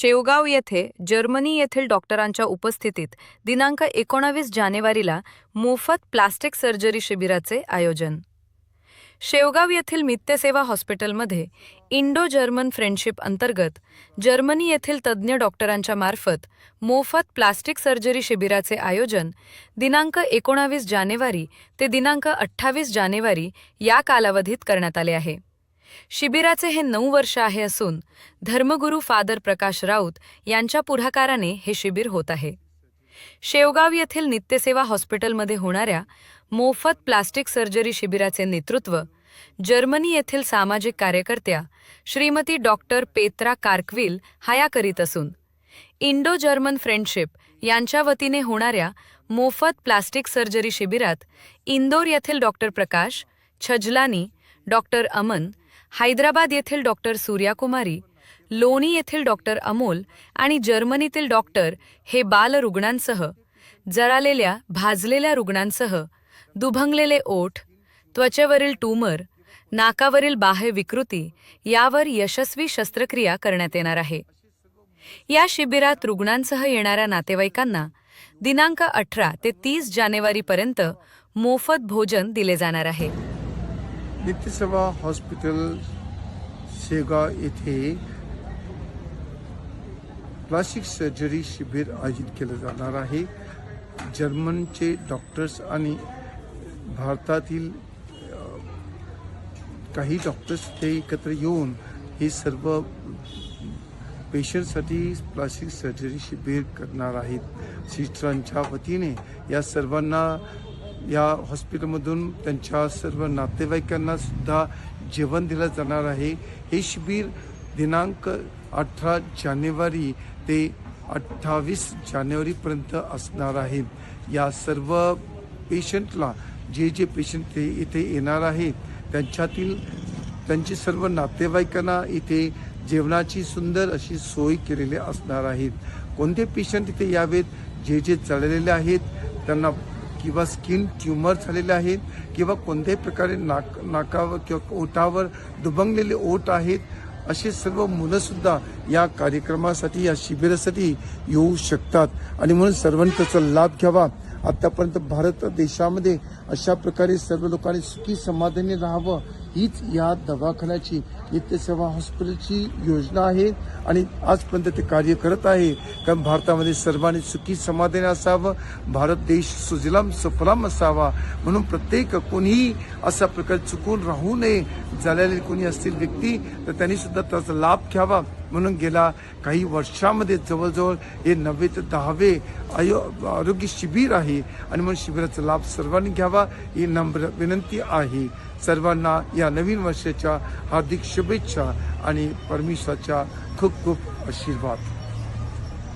शेवगाव येथे जर्मनी येथील डॉक्टरांच्या उपस्थितीत दिनांक एकोणावीस जानेवारीला मोफत प्लास्टिक सर्जरी शिबिराचे आयोजन. शेवगाव येथील नित्यसेवा हॉस्पिटलमध्ये इंडो जर्मन फ्रेंडशिप अंतर्गत जर्मनी येथील तज्ज्ञ डॉक्टरांच्या मार्फत मोफत प्लास्टिक सर्जरी शिबिराचे आयोजन दिनांक एकोणावीस जानेवारी ते दिनांक अठ्ठावीस जानेवारी या कालावधीत करण्यात आले आहे. शिबिराचे हे नऊ वर्ष आहे असून धर्मगुरू फादर प्रकाश राऊत यांच्या पुढाकाराने हे शिबिर होत आहे. शेवगाव येथील नित्यसेवा हॉस्पिटलमध्ये होणाऱ्या मोफत प्लास्टिक सर्जरी शिबिराचे नेतृत्व जर्मनी येथील सामाजिक कार्यकर्त्या श्रीमती डॉक्टर पेत्रा कार्कविल हाया करीत असून इंडो जर्मन फ्रेंडशिप यांच्या वतीने होणाऱ्या मोफत प्लास्टिक सर्जरी शिबिरात इंदोर येथील डॉक्टर प्रकाश छजलानी डॉक्टर अमन हैदराबाद येथील डॉक्टर सूर्याकुमारी लोणी येथील डॉक्टर अमोल आणि जर्मनीतील डॉक्टर हे बालरुग्णांसह जळालेल्या भाजलेल्या रुग्णांसह दुभंगलेले ओठ त्वचेवरील ट्यूमर नाकावरील बाह्य विकृती यावर यशस्वी शस्त्रक्रिया करण्यात येणार आहे. या शिबिरात रुग्णांसह येणाऱ्या नातेवाईकांना दिनांक अठरा ते तीस जानेवारीपर्यंत मोफत भोजन दिले जाणार आहे. नित्यसेवा हॉस्पिटल शेगाव येथे प्लास्टिक सर्जरी शिबिर आयोजित केलं जाणार आहे. जर्मनचे डॉक्टर्स आणि भारतातील काही डॉक्टर्स ते एकत्र येऊन हे सर्व पेशंटसाठी प्लास्टिक सर्जरी शिबिर करणार आहेत. सिस्टरांच्या वतीने या सर्वांना या हॉस्पिटलमधून त्यांच्या सर्व नातेवाईकांना सुद्धा जेवण दिलं जाणार आहे. हे शिबिर दिनांक अठरा जानेवारी ते अठ्ठावीस जानेवारीपर्यंत असणार आहे. या सर्व पेशंटला जे जे पेशंट ते इथे येणार आहेत त्यांच्यातील त्यांची सर्व नातेवाईकांना इथे जेवणाची सुंदर अशी सोय केलेली असणार आहेत कोणते पेशंट इथे यावेत जे जे चढलेले आहेत त्यांना किंवा स्किन ट्युमर झालेले आहेत किंवा कोणत्याही प्रकारे नाक नाकावर किंवा ओठावर दुबंगलेले ओठ आहेत असे सर्व मुलंसुद्धा या कार्यक्रमासाठी या शिबिरासाठी येऊ शकतात. आणि म्हणून सर्वांनी त्याचा लाभ घ्यावा. आतापर्यंत भारत देशामध्ये अशा प्रकारे सर्व लोकांनी सुखी समाधानी राहावं हीच या दवाखान्याची नित्यसेवा हॉस्पिटलची योजना आहे आणि आजपर्यंत ते कार्य करत आहे. कारण भारतामध्ये सर्वांनी सुखी समाधानी असावं भारत देश सुजलाम सफलाम असावा. म्हणून प्रत्येक कोणीही अशा प्रकारे चुकून राहू नये. झालेले कोणी असतील व्यक्ती तर त्यांनी सुद्धा त्याचा लाभ घ्यावा. म्हणून गेल्या काही वर्षामध्ये जवळजवळ हे नव्हे ते दहावे आयो आरोग्य शिबिर आहे. आणि म्हणून शिबिराचा लाभ सर्वांनी घ्यावा. ही नम्र विनंती आहे. सर्वांना या नवीन वर्षाच्या हार्दिक शुभेच्छा आणि परमेश्वराच्या खूप खूप आशीर्वाद.